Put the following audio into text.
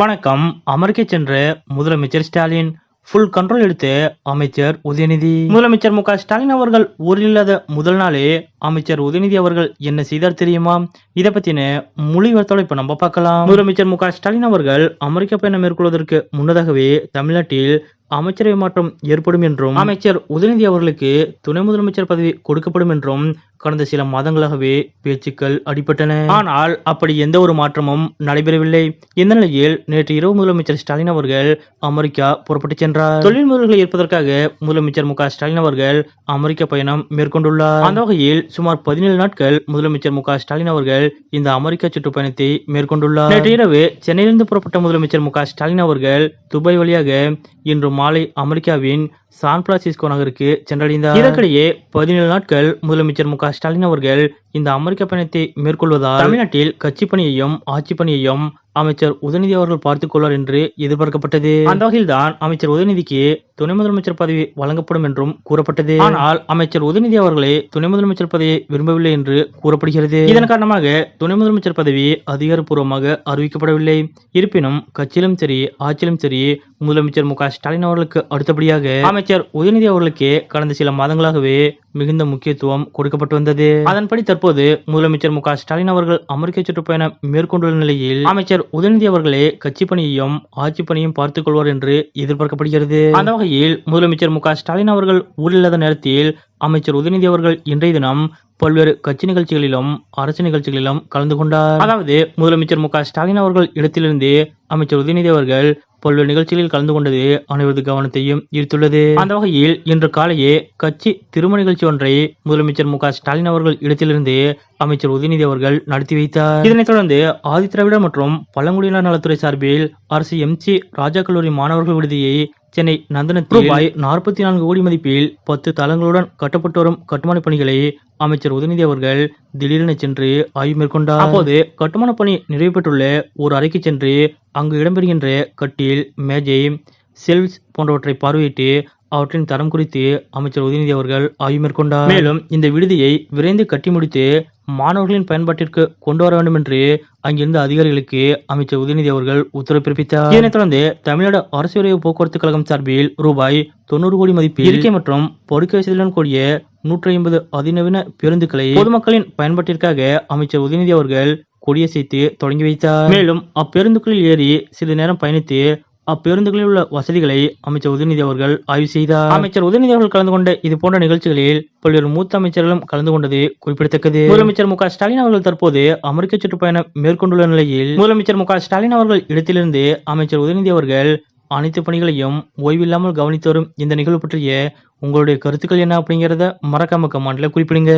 வணக்கம். அமெரிக்க சென்ற முதலமைச்சர் ஸ்டாலின். ஃபுல் கண்ட்ரோல் எடுத்து அமைச்சர் உதயநிதி. முதலமைச்சர் மு ஸ்டாலின் அவர்கள் ஊரில் இல்லாத முதல் நாளே அமைச்சர் உதயநிதி அவர்கள் என்ன செய்தார் தெரியுமா? இதை பத்தின மொழிவர்த்தோட இப்ப நம்ம பார்க்கலாம். முதலமைச்சர் மு ஸ்டாலின் அவர்கள் அமெரிக்க பயணம் மேற்கொள்வதற்கு முன்னதாகவே தமிழ்நாட்டில் அமைச்சரவை மாற்றம் ஏற்படும் என்றும் அமைச்சர் உதயநிதி அவர்களுக்கு துணை முதலமைச்சர் பதவி கொடுக்கப்படும் என்றும் கடந்த சில மாதங்களாகவே பேச்சுக்கள் அடிபட்டன. ஆனால் அப்படி எந்த ஒரு மாற்றமும் நடைபெறவில்லை. இந்த நிலையில் நேற்று இரவு முதலமைச்சர் ஸ்டாலின் அவர்கள் அமெரிக்கா புறப்பட்டு சென்றார். தொழில் முதல்களை ஏற்பதற்காக முதலமைச்சர் மு ஸ்டாலின் அவர்கள் அமெரிக்க பயணம் மேற்கொண்டுள்ளார். அந்த வகையில் சுமார் பதினேழு நாட்கள் முதலமைச்சர் மு ஸ்டாலின் அவர்கள் இந்த அமெரிக்க சுற்றுப்பயணத்தை மேற்கொண்டுள்ளார். நேற்று இரவு சென்னையிலிருந்து புறப்பட்ட முதலமைச்சர் மு ஸ்டாலின் அவர்கள் துபாய் வழியாக இன்று மாலை அமெரிக்காவின் சான் பிரான்சிஸ்கோ நகருக்கு சென்றடைந்தார். இதற்கிடையே பதினேழு நாட்கள் முதலமைச்சர் மு ஸ்டாலின் அவர்கள் இந்த அமெரிக்க பயணத்தை மேற்கொள்வதால் தமிழ்நாட்டில் கட்சி பணியையும் ஆட்சி பணியையும் அமைச்சர் உதயநிதி அவர்கள் பார்த்துக் கொள்வார் என்று எதிர்பார்க்கப்பட்டது. அந்த வகையில்தான் அமைச்சர் உதயநிதிக்கு துணை முதலமைச்சர் பதவி வழங்கப்படும் என்றும் கூறப்பட்டது. ஆனால் அமைச்சர் உதயநிதி அவர்களே துணை முதலமைச்சர் பதவியை விரும்பவில்லை என்று கூறப்படுகிறது. இதன் காரணமாக துணை முதலமைச்சர் பதவி அதிகாரப்பூர்வமாக அறிவிக்கப்படவில்லை. இருப்பினும் கட்சியிலும் சரி ஆட்சியிலும் சரி முதலமைச்சர் மு ஸ்டாலின் அவர்களுக்கு அடுத்தபடியாக அமைச்சர் உதயநிதி அவர்களுக்கு கடந்த சில மாதங்களாகவே மிகுந்த முக்கியத்துவம் கொடுக்கப்பட்டு வந்தது. அதன்படி தற்போது முதலமைச்சர் மு ஸ்டாலின் அவர்கள் அமெரிக்க சுற்றுப்பயணம் மேற்கொண்டுள்ள நிலையில் அமைச்சர் உதயநிதி அவர்களே கட்சி பணியையும் ஆட்சி பணியும் பார்த்துக் கொள்வார் என்று எதிர்பார்க்கப்படுகிறது. அந்த வகையில் முதலமைச்சர் மு ஸ்டாலின் அவர்கள் ஊரில் இல்லாத நேரத்தில் அமைச்சர் உதயநிதி அவர்கள் இன்றைய தினம் பல்வேறு கட்சி நிகழ்ச்சிகளிலும் அரசு நிகழ்ச்சிகளிலும் கலந்து கொண்டார். அதாவது முதலமைச்சர் மு ஸ்டாலின் அவர்கள் இடத்திலிருந்து அமைச்சர் உதயநிதி அவர்கள் பல்வேறு நிகழ்ச்சிகளில் கலந்து கொண்டது அனைவரது கவனத்தையும் ஈர்த்துள்ளது. அந்த வகையில் இன்று காலையே கட்சி திருமண நிகழ்ச்சி ஒன்றை முதலமைச்சர் மு ஸ்டாலின் அவர்கள் இடத்திலிருந்து அமைச்சர் உதயநிதி அவர்கள் நடத்தி வைத்தார். இதனைத் தொடர்ந்து ஆதிதிராவிடர் மற்றும் பழங்குடியினர் நலத்துறை சார்பில் அரசு எம்சி ராஜா கல்லூரி மாணவர்கள் விடுதியை சென்னை நந்தனத்தில் ரூபாய் நாற்பத்தி நான்கு கோடி மதிப்பில் பத்து தளங்களுடன் கட்டப்பட்டு வரும் கட்டுமான பணிகளை அமைச்சர் உதயநிதி அவர்கள் திடீரென சென்று ஆய்வு மேற்கொண்டார். அப்போது கட்டுமான பணி நிறைவு பெற்றுள்ள ஒரு அறைக்கு சென்று அங்கு இடம்பெறுகின்ற கட்டில் மேஜை செல்ஸ் போன்றவற்றை பார்வையிட்டு அவற்றின் தரம் குறித்து அமைச்சர் உதயநிதி அவர்கள் ஆய்வு மேற்கொண்டார். மேலும் இந்த விடுதியை விரைந்து கட்டி முடித்து மாணவர்களின் பயன்பாட்டிற்கு கொண்டு வர வேண்டும் என்று அங்கிருந்த அதிகாரிகளுக்கு அமைச்சர் உதயநிதி அவர்கள் உத்தரவு பிறப்பித்தார். இதனைத் தொடர்ந்து தமிழ்நாடு அரசு விரைவு போக்குவரத்து கழகம் சார்பில் ரூபாய் தொண்ணூறு கோடி மதிப்பில் இருக்கை மற்றும் படுக்கை வசதியுடன் கூடிய நூற்றி ஐம்பது அதிநவீன பேருந்துகளை பொதுமக்களின் பயன்பாட்டிற்காக அமைச்சர் உதயநிதி அவர்கள் கொடியசைத்து தொடங்கி வைத்தார். மேலும் அப்பேருந்துகளில் ஏறி சிறிது நேரம் பயணித்து அப்பேருந்துகளில் உள்ள வசதிகளை அமைச்சர் உதயநிதி அவர்கள் ஆய்வு செய்தார். அமைச்சர் உதயநிதி அவர்கள் கலந்து கொண்ட இது போன்ற நிகழ்ச்சிகளில் பல்வேறு மூத்த அமைச்சர்களும் கலந்து கொண்டது குறிப்பிடத்தக்கது. முதலமைச்சர் மு ஸ்டாலின் அவர்கள் தற்போது அமெரிக்க சுற்றுப்பயணம் மேற்கொண்டுள்ள நிலையில் முதலமைச்சர் மு ஸ்டாலின் அவர்கள் இடத்திலிருந்து அமைச்சர் உதயநிதி அவர்கள் அனைத்து பணிகளையும் ஓய்வில்லாமல் கவனித்து வரும் இந்த நிகழ்வு பற்றிய உங்களுடைய கருத்துக்கள் என்ன அப்படிங்கறத மறக்காம கமெண்ட்ல குறிப்பிடுங்க.